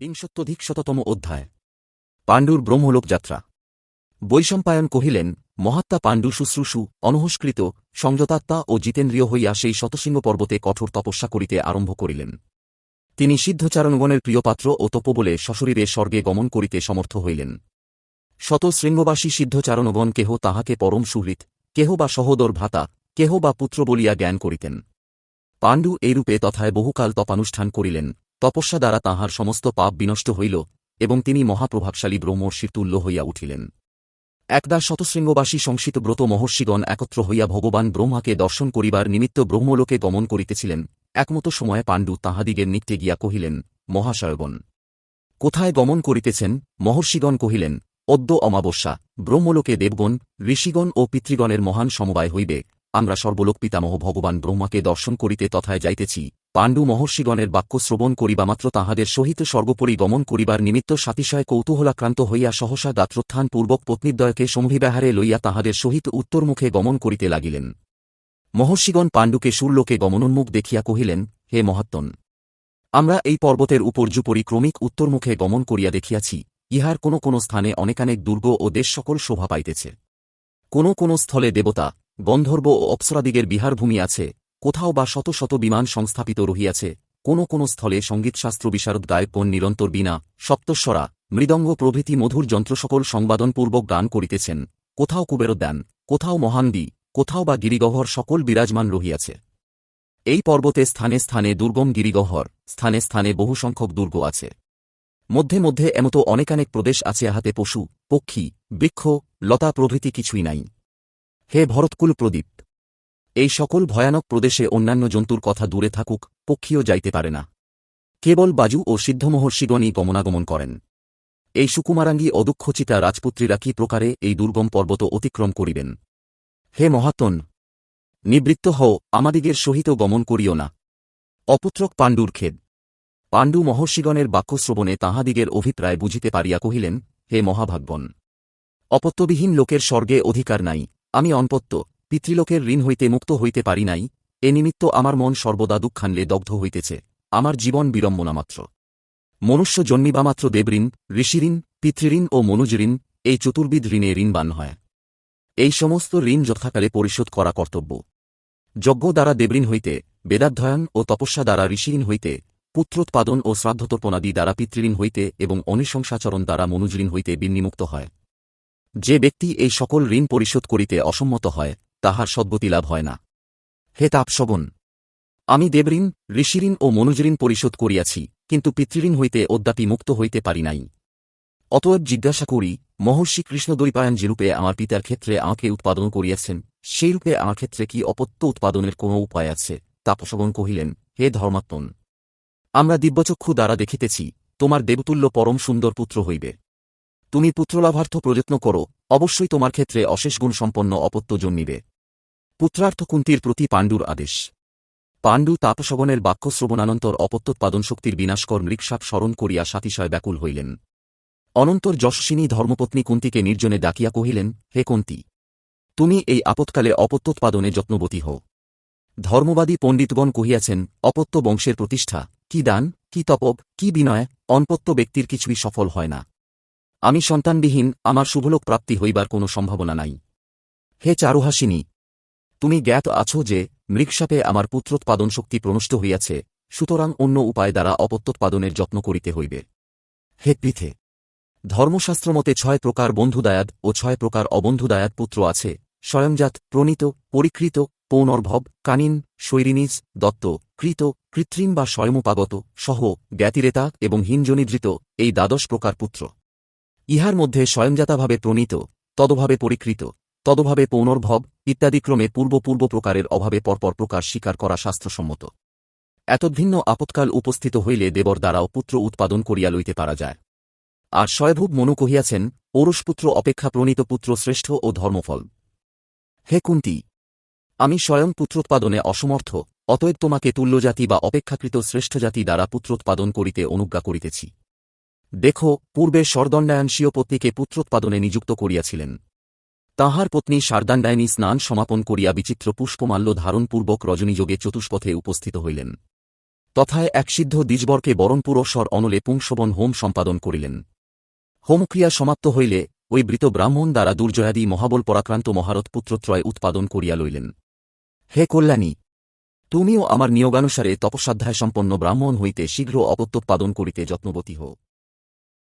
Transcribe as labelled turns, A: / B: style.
A: বিংশত্যধিক শততম অধ্যায়। পাণ্ডুর ব্রহ্মলোক যাত্রা বৈশম্পায়ন কহিলেন, মহাত্মা পাণ্ডু শুশ্রূষু অনহস্কৃত সংযতাত্মা ও জিতেন্দ্রিয় হইয়া সেই শতসিংহ পর্বতে কঠোর তপস্যা করিতে আরম্ভ করিলেন। তিনি সিদ্ধচারণগণের প্রিয়পাত্র ও তপোবলে সশরীরে স্বর্গে গমন করিতে সমর্থ হইলেন। শত শৃঙ্গবাসী সিদ্ধচারণগণ কেহ তাহাকে পরম সুহৃত কেহ বা সহোদর ভ্রাতা, কেহ বা পুত্র বলিয়া জ্ঞান করিতেন। পাণ্ডু এইরূপে তথায় বহুকাল তপানুষ্ঠান করিলেন। তপস্যা দ্বারা তাহার সমস্ত পাপ বিনষ্ট হইল এবং তিনি মহাপ্রভাবশালী ব্রহ্মর্ষির তুল্য হইয়া উঠিলেন। একদা শতশৃঙ্গবাসী সংসিত ব্রত মহর্ষিগণ একত্র হইয়া ভগবান ব্রহ্মাকে দর্শন করিবার নিমিত্ত ব্রহ্মলোকে গমন করিতেছিলেন। একমত সময়ে পাণ্ডু তাহাদিগের নিত্যে গিয়া কহিলেন, মহাশয়গণ, কোথায় গমন করিতেছেন? মহর্ষিগণ কহিলেন, অদ্য অমাবস্যা, ব্রহ্মলোকে দেবগণ, ঋষিগণ ও পিতৃগণের মহান সমবায় হইবে। আমরা সর্বলোক পিতামহ ভগবান ব্রহ্মাকে দর্শন করিতে তথায় যাইতেছি। পাণ্ডু মহর্ষিগণের বাক্য শ্রবণ করিবামাত্র তাহাদের সহিত সর্বপরি গমন করিবার নিমিত্ত সাতিশয় কৌতূহলাক্রান্ত হইয়া সহসা গাত্রোত্থান পূর্বক পত্নীদ্বয়কে সমভিব্যাহারে লইয়া তাহাদের সহিত উত্তরমুখে গমন করিতে লাগিলেন। মহর্ষিগণ পাণ্ডুকে সুরলোকে গমনোন্মুখ দেখিয়া কহিলেন, হে মহাত্মন, আমরা এই পর্বতের উপর্যুপরি ক্রমিক উত্তরমুখে গমন করিয়া দেখিয়াছি, ইহার কোন কোন স্থানে অনেকানেক দুর্গ ও দেশ সকল শোভা পাইতেছে। কোন কোন স্থলে দেবতা, গন্ধর্ব ও অপ্সরাদিগের বিহারভূমি আছে কোথাও বা শত শত বিমান সংস্থাপিত রহিয়াছে। কোন কোন স্থলে সঙ্গীতশাস্ত্র বিশারদ গায়কগণ নিরন্তর বিনা সপ্তস্বরা, মৃদঙ্গ প্রভৃতি মধুর যন্ত্র সকল সংবাদনপূর্বক গান করিতেছেন। কোথাও কুবেরোদ্যান, কোথাও মহান্দি, কোথাও বা গিরিগহর সকল বিরাজমান রহিয়াছে। এই পর্বতে স্থানে স্থানে দুর্গম গিরিগহর স্থানে স্থানে বহু সংখ্যক দুর্গ আছে। মধ্যে মধ্যে এমতো অনেকানেক প্রদেশ আছে আহাতে পশু, পক্ষী, বৃক্ষ, লতা প্রভৃতি কিছুই নাই। হে ভরতকুল প্রদীপ! এই সকল ভয়ানক প্রদেশে অন্যান্য জন্তুর কথা দূরে থাকুক, পক্ষীও যাইতে পারে না। কেবল বাজু ও সিদ্ধমহর্ষিগণই গমনাগমন করেন। এই সুকুমারাঙ্গী অদুক্ষচিতা রাজপুত্রীরা কি প্রকারে এই দুর্গম পর্বত অতিক্রম করিবেন? হে মহাতন নিবৃত্ত হও, আমাদিগের সহিত গমন করিও না। অপুত্রক পাণ্ডুর খেদ। পাণ্ডু মহর্ষিগণের বাক্যশ্রবণে তাহাদিগের অভিপ্রায় বুঝিতে পারিয়া কহিলেন, হে মহাভাগ্যন, অপত্যবিহীন লোকের স্বর্গে অধিকার নাই, আমি অনপত্য। পিতৃলোকের ঋণ হইতে মুক্ত হইতে পারি নাই, এ নিমিত্ত আমার মন সর্বদা দুঃখানলে দগ্ধ হইতেছে, আমার জীবন বিড়ম্বনামাত্র মনুষ্য জন্মিবামাত্র দেবঋণ ঋষিঋণ পিতৃঋণ ও মনুজঋণ এই চতুর্বিধ ঋণে ঋণবান হয়। এই সমস্ত ঋণ যথাকালে পরিশোধ করা কর্তব্য। যজ্ঞ দ্বারা দেবঋণ হইতে, বেদাধ্যয়ন ও তপস্যা দ্বারা ঋষিঋণ হইতে, পুত্রোৎপাদন ও শ্রাদ্ধতর্পণাদি দ্বারা পিতৃঋণ হইতে এবং অনিশংসাচরণ দ্বারা মনুজঋণ হইতে বিন্নিমুক্ত হয়। যে ব্যক্তি এই সকল ঋণ পরিশোধ করিতে অসম্মত হয় তাহার সদ্গতি লাভ হয় না। হে তাপ তাপসবন আমি দেবঋণ, ঋষিঋণ ও মনুজঋণ পরিশোধ করিয়াছি, কিন্তু পিতৃঋণ হইতে অদ্যাপি মুক্ত হইতে পারি নাই। অতএব জিজ্ঞাসা করি, মহর্ষি কৃষ্ণদৈপায়ন যেরূপে আমার পিতার ক্ষেত্রে আমাকে উৎপাদন করিয়াছেন, সেইরূপে আমার ক্ষেত্রে কি অপত্য উৎপাদনের কোন উপায় আছে? তাপসগণ কহিলেন, হে ধর্মাত্মন, আমরা দিব্যচক্ষু দ্বারা দেখিতেছি, তোমার দেবতুল্য পরম সুন্দর পুত্র হইবে। তুমি পুত্রলাভার্থ প্রযত্ন করো, অবশ্যই তোমার ক্ষেত্রে অশেষ গুণ সম্পন্ন অপত্য জন্মিবে। পুত্রার্থ কুন্তির প্রতি পাণ্ডুর আদেশ। পাণ্ডু তাপসগণের বাক্যশ্রবণানন্তর অপত্যোৎপাদন শক্তির বিনাশকর মৃক্ষাপ স্মরণ করিয়া সাতিশয় ব্যাকুল হইলেন। অনন্তর যশস্বিনী ধর্মপত্নী কুন্তিকে নির্জনে ডাকিয়া কহিলেন, হে কুন্তি, তুমি এই আপৎকালে অপত্যোৎপাদনে যত্নবতী হও। ধর্মবাদী পণ্ডিতগণ কহিয়াছেন, অপত্য বংশের প্রতিষ্ঠা, কি দান, কি তপব, কি বিনয়, অনপত্য ব্যক্তির কিছুই সফল হয় না। আমি সন্তানবিহীন, আমার শুভলোক প্রাপ্তি হইবার কোনো সম্ভাবনা নাই। হে চারুহাসিনী তুমি জ্ঞাত আছো যে মৃক্ষাপে আমার পুত্রোৎপাদন শক্তি প্রনষ্ট হইয়াছে, সুতরাং অন্য উপায় দ্বারা অপত্যোৎপাদনের যত্ন করিতে হইবে। হে পৃথে! ধর্মশাস্ত্রমতে ছয় প্রকার বন্ধুদায়াত ও ছয় প্রকার অবন্ধুদায়াত পুত্র আছে, স্বয়ংজাত, প্রণীত, পরিকৃত, পৌনর্ভব, কানিন শৈরিনীজ দত্ত, কৃত, কৃত্রিম বা স্বয়মোপাগত, সহ, জ্ঞাতিরেতা এবং হিনজনিধৃত এই দ্বাদশ প্রকার পুত্র। ইহার মধ্যে স্বয়ংজাতাভাবে প্রণীত, তদভাবে পরিকৃত তদভাবে পৌনর্ভব, ইত্যাদিক্রমে পূর্ব পূর্ব প্রকারের অভাবে পরপর প্রকার স্বীকার করা শাস্ত্রসম্মত। এতদ্ভিন্ন আপৎকাল উপস্থিত হইলে দেবর দ্বারাও পুত্র উৎপাদন করিয়া লইতে পারা যায়। আর স্বয়ভূব মনু কহিয়াছেন পৌরুষপুত্র অপেক্ষা প্রণীত পুত্র শ্রেষ্ঠ ও ধর্মফল। হে কুন্তি, আমি স্বয়ং পুত্রোৎপাদনে অসমর্থ, অতএব তোমাকে তুল্যজাতি বা অপেক্ষাকৃত শ্রেষ্ঠ জাতি দ্বারা পুত্রোৎপাদন করিতে অনুজ্ঞা করিতেছি। দেখো, পূর্বে স্বরদণ্ডায়ন পত্নীকে পুত্রোৎপাদনে নিযুক্ত করিয়াছিলেন। তাহার পত্নী শারদাণ্ডায়নী স্নান সমাপন করিয়া বিচিত্র পুষ্পমাল্য ধারণপূর্বক রজনীযোগে চতুষ্পথে উপস্থিত হইলেন। তথায় এক সিদ্ধ দ্বিজবরকে বরণপুরস্বর অনলে পুংসবন হোম সম্পাদন করিলেন। হোমক্রিয়া সমাপ্ত হইলে ওই বৃত ব্রাহ্মণ দ্বারা দুর্জয়াদি মহাবল পরাক্রান্ত মহারথ পুত্রত্রয় উৎপাদন করিয়া লইলেন। হে কল্যাণী, তুমিও আমার নিয়োগানুসারে তপস্বাধ্যায় সম্পন্ন ব্রাহ্মণ হইতে শীঘ্র অপত্যোৎপাদন করিতে যত্নবতী হো